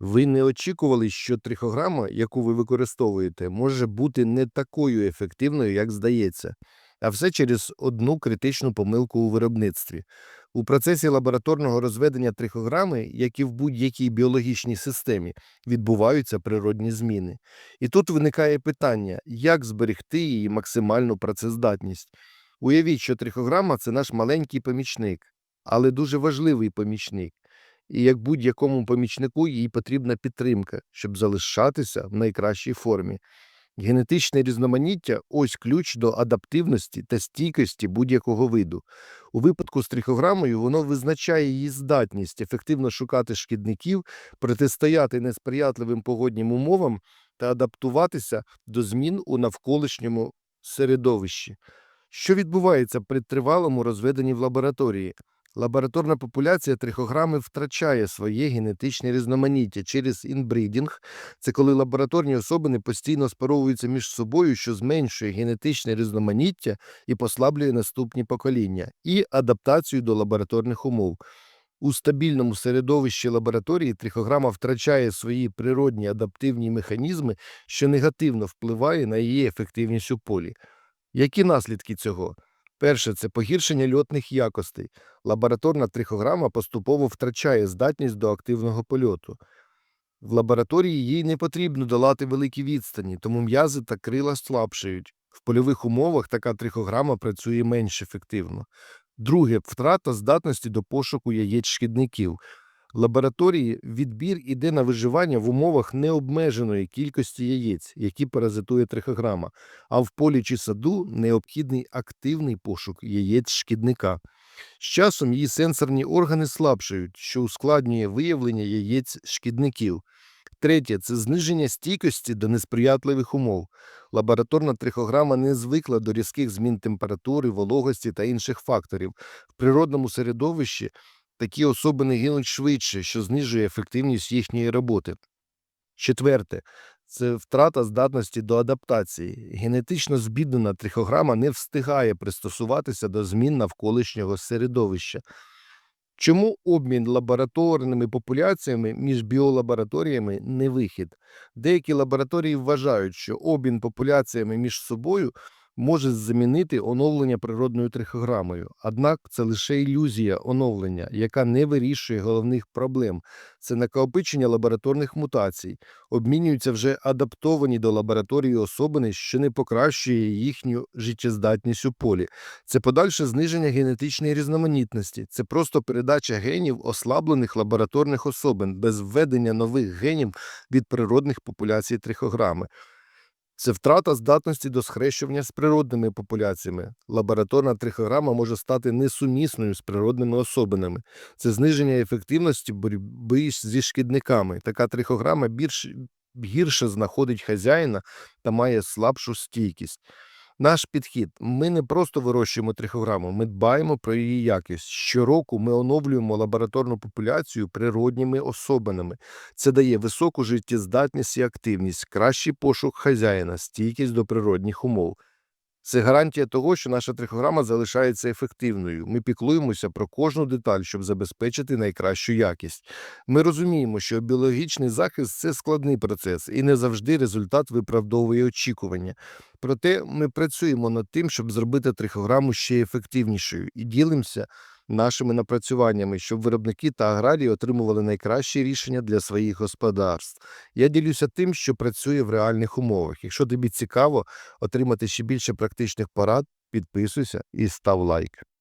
Ви не очікували, що трихограма, яку ви використовуєте, може бути не такою ефективною, як здається, а все через одну критичну помилку у виробництві. У процесі лабораторного розведення трихограми, як і в будь-якій біологічній системі, відбуваються природні зміни. І тут виникає питання, як зберегти її максимальну працездатність. Уявіть, що трихограма це наш маленький помічник, але дуже важливий помічник. І як будь-якому помічнику їй потрібна підтримка, щоб залишатися в найкращій формі. Генетичне різноманіття ось ключ до адаптивності та стійкості будь-якого виду. У випадку з трихограмою воно визначає її здатність ефективно шукати шкідників, протистояти несприятливим погоднім умовам та адаптуватися до змін у навколишньому середовищі. Що відбувається при тривалому розведенні в лабораторії? Лабораторна популяція трихограми втрачає своє генетичне різноманіття через інбридінг. Це коли лабораторні особини постійно спаровуються між собою, що зменшує генетичне різноманіття і послаблює наступні покоління, і адаптацію до лабораторних умов. У стабільному середовищі лабораторії трихограма втрачає свої природні адаптивні механізми, що негативно впливає на її ефективність у полі. Які наслідки цього? Перше це погіршення льотних якостей. Лабораторна трихограма поступово втрачає здатність до активного польоту. В лабораторії їй не потрібно долати великі відстані, тому м'язи та крила слабшають. В польових умовах така трихограма працює менш ефективно. Друге втрата здатності до пошуку яєць шкідників. Лабораторії відбір іде на виживання в умовах необмеженої кількості яєць, які паразитує трихограма, а в полі чи саду необхідний активний пошук яєць шкідника. З часом її сенсорні органи слабшають, що ускладнює виявлення яєць шкідників. Третє це зниження стійкості до несприятливих умов. Лабораторна трихограма не звикла до різких змін температури, вологості та інших факторів. В природному середовищі такі особини гинуть швидше, що знижує ефективність їхньої роботи. Четверте це втрата здатності до адаптації. Генетично збіднена трихограма не встигає пристосуватися до змін навколишнього середовища. Чому обмін лабораторними популяціями між біолабораторіями не вихід? Деякі лабораторії вважають, що обмін популяціями між собою може замінити оновлення природною трихограмою. Однак це лише ілюзія оновлення, яка не вирішує головних проблем. Це накопичення лабораторних мутацій, обмінюються вже адаптовані до лабораторії особини, що не покращує їхню життєздатність у полі. Це подальше зниження генетичної різноманітності, це просто передача генів ослаблених лабораторних особин без введення нових генів від природних популяцій трихограми. Це втрата здатності до схрещування з природними популяціями. Лабораторна трихограма може стати несумісною з природними особинами. Це зниження ефективності боротьби зі шкідниками. Така трихограма більш гірше знаходить хазяїна та має слабшу стійкість. Наш підхід ми не просто вирощуємо трихограму, ми дбаємо про її якість. Щороку ми оновлюємо лабораторну популяцію природніми особинами. Це дає високу життєздатність і активність, кращий пошук хазяїна, стійкість до природних умов. Це гарантія того, що наша трихограма залишається ефективною. Ми піклуємося про кожну деталь, щоб забезпечити найкращу якість. Ми розуміємо, що біологічний захист це складний процес, і не завжди результат виправдовує очікування. Проте ми працюємо над тим, щоб зробити трихограму ще ефективнішою і ділимося нашими напрацюваннями, щоб виробники та аграрії отримували найкращі рішення для своїх господарств. Я ділюся тим, що працює в реальних умовах. Якщо тобі цікаво отримати ще більше практичних порад, підписуйся і став лайк.